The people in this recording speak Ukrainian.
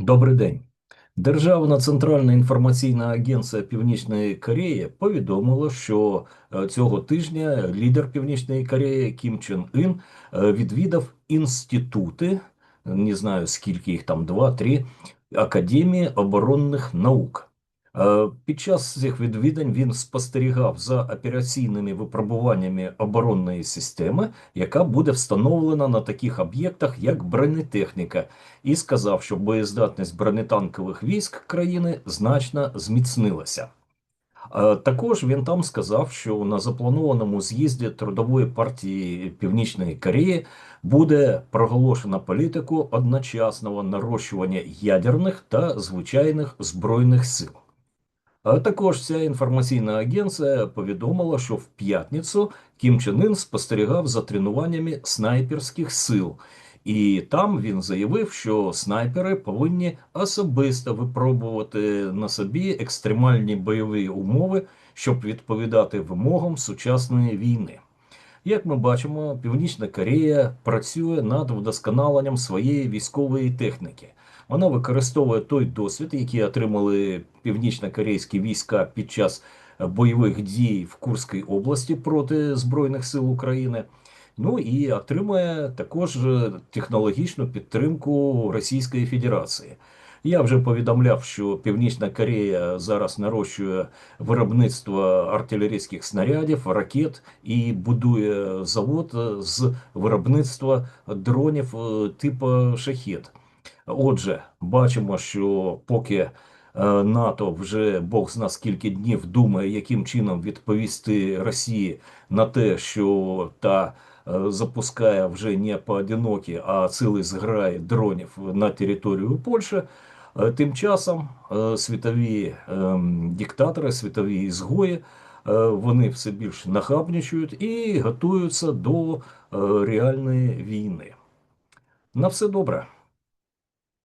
Добрий день. Державна центральна інформаційна агенція Північної Кореї повідомила, що е, цього тижня лідер Північної Кореї Кім Чен Ін е, відвідав інститути, не знаю скільки їх там, два-три, Академії оборонних наук. Е, Під час цих відвідань він спостерігав за операційними випробуваннями оборонної системи, яка буде встановлена на таких об'єктах, як бронетехніка, і сказав, що боєздатність бронетанкових військ країни значно зміцнилася. Е, Також він там сказав, що на запланованому з'їзді Трудової партії Північної Кореї буде проголошена політику одночасного нарощування ядерних та звичайних збройних сил. Також ця інформаційна агенція повідомила, що в п'ятницю Кім Чен Ын спостерігав за тренуваннями снайперських сил, і там він заявив, що снайпери повинні особисто випробувати на собі екстремальні бойові умови, щоб відповідати вимогам сучасної війни. Як ми бачимо, Північна Корея працює над вдосконаленням своєї військової техніки. Вона використовує той досвід, який отримали північно-корейські війська під час бойових дій в Курській області проти Збройних сил України. Ну і отримує також технологічну підтримку Російської Федерації. Я вже повідомляв, що Північна Корея зараз нарощує виробництво артилерійських снарядів, ракет і будує завод з виробництва дронів е, типу шахет. Отже, бачимо, що поки е, НАТО вже Бог зна скільки днів думає, яким чином відповісти Росії на те, що та е, запускає вже не поодинокі, а цілий зграй дронів на територію Польщі. Е, Тим часом світові ем, диктатори, світові ізгої, вони все більш нахабнічують і готуються до реальної війни. На все добре.